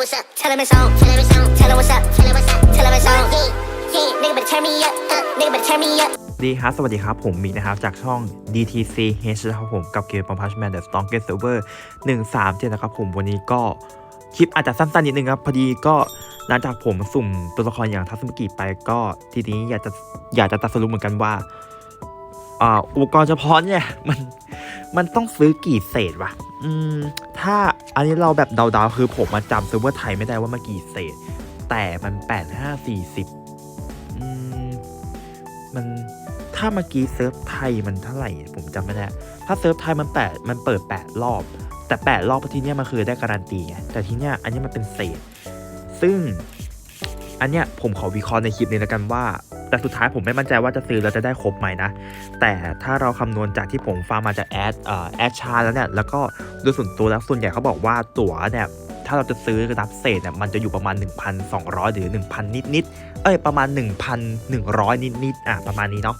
what's up. Tell him it's on. Tell him it's on. Tell him what's up. Tell him what's up. Tell him it's on. Yeah, yeah. Nigga better turn me up. Uh, nigga better turn me up. ดีครับ สวัสดีครับ ผมมีนะครับ จากช่อง DTC H นะครับผม กับเกม p u m p a s h Man The Strongest Server 137นะครับผม วันนี้ก็คลิปอาจจะสั้นๆนิดนึงครับ พอดีก็หลังจากผมสุ่มตัวละครอย่างทัศมกิไปก็ทีนี้อยากจะอยากจะตัดสรุปเหมือนกันว่าอ่าอุปกรณ์เฉพาะเนี่ยมันมันต้องซื้อกี่เศษวะ อืมถ้าอันนี้เราแบบเดาๆคือผมมาจำเซิร์ฟเวอร์ไทยไม่ได้ว่ามันกี่เศษ แต่มัน8 5 4 0อืมมันถ้าเมื่อกี้เซิร์ฟไทยมันเท่าไหร่ผมจำไม่ได้ถ้าเซิร์ฟไทยมันแปดมันเปิด8รอบ แต่8รอบที่เนี้ยมันคือได้การันตีไงแต่ที่เนี้ยอันนี้มันเป็นเศษ ซึ่งอันเนี้ยผมขอวิเคราะห์ในคลิปนี้แล้วกันว่า แต่สุดท้ายผมไม่มั่นใจว่าจะซื้อแล้วจะได้ครบไหมนะ แต่ถ้าเราคำนวณจากที่ผมฟังมาจากแอดแอดชาแล้วเนี่ย แล้วก็โดยส่วนตัวแล้วส่วนใหญ่เขาบอกว่าตั๋วเนี่ยถ้าเราจะซื้อรับเศษเนี่ยมันจะอยู่ประมาณ 1,200 หรือ 1,000 นิดๆ เอ้ยประมาณ 1,100 นิดๆ อะประมาณนี้เนาะ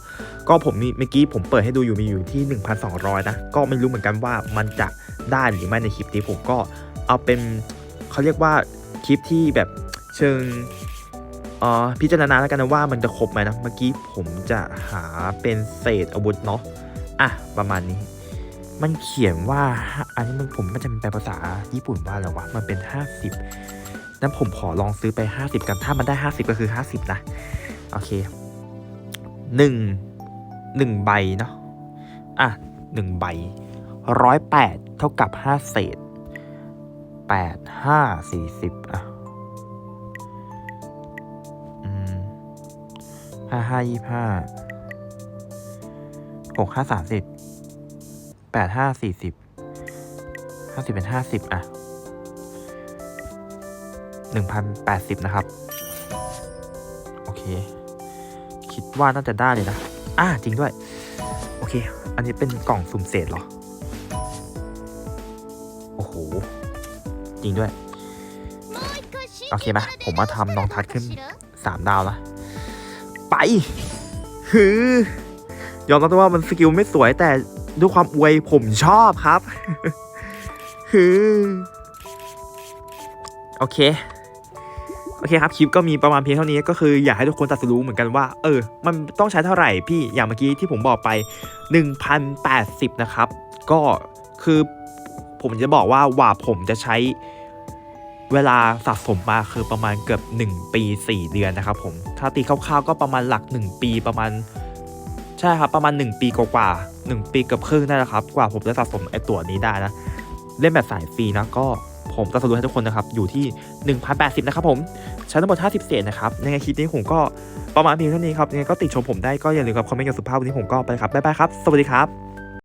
ก็ผมมีเมื่อกี้ผมเปิดให้ดูอยู่มีอยู่ที่ 1,200 นะ ก็ไม่รู้เหมือนกันว่ามันจะได้หรือไม่ในคลิปนี้ผมก็เอาเป็นเขาเรียกว่าคลิปที่แบบเชิง พิจารณาแล้วกันนะว่ามันจะครบไหมนะ เมื่อกี้ผมจะหาเป็นเศษอาวุธเนาะ อะ ประมาณนี้ มันเขียนว่า อันนี้มันผมมันจะเป็นแปลภาษาญี่ปุ่นว่าอะไรวะ มันเป็น 50นั้นผมขอลองซื้อไป 50 กัน ถ้ามันได้ 50 ก็คือ 50 นะ โอเคหนึ่งหนึ่งใบเนาะ อะหนึ่งใบร้อยแปดเท่ากับห้าเศษแปดห้าสี่สิบอะ ห้าห้ายี่ห้าหกห้าสามสิบแปดห้าสี่สิบห้าสิบเป็นห้าสิบอะหนึ่งพันแปดสิบนะครับ โอเค คิดว่าน่าจะได้เลยนะ อ่าจริงด้วย โอเค อันนี้เป็นกล่องสุ่มเศษเหรอ โอ้โห จริงด้วย โอเคไหมผมมาทำน้องทัดขึ้นสามดาวละ ไปฮือยอมรับว่ามันสกิลไม่สวยแต่ด้วยความอวยผมชอบครับฮือ โอเค โอเคครับคลิปก็มีประมาณเพียงเท่านี้ก็คืออยากให้ทุกคนตัดสินรู้เหมือนกันว่า เออ มันต้องใช้เท่าไหร่พี่อย่างเมื่อกี้ที่ผมบอกไป 1,080 นะครับ ก็คือผมจะบอกว่าว่าผมจะใช้ เวลาสะสมมาคือประมาณเกือบ 1 ปี 4 เดือนนะครับผมถ้าตีคร่าวๆก็ประมาณหลัก 1 ปีประมาณใช่ครับประมาณ 1 ปีกว่าๆ1ปีเกับครึ่งได้แล้วครับ กว่าผมจะสะสมไอตัวนี้ได้นะ เล่นแบบสายฟรีนะก็ผมก็สรุปให้ทุกคนนะครับ อยู่ที่ 1,080 นะครับผมใช้ทั้งหมด50เศษนะครับในคลิปนี้ผมก็ประมาณเพียงเท่านี้ครับยังไงก็ติดชมผมได้ก็อย่าลืมกับคอมเมนต์กับสุภาพวันนี้ผมก็ไปครับบ๊ายบายครับ สวัสดีครับ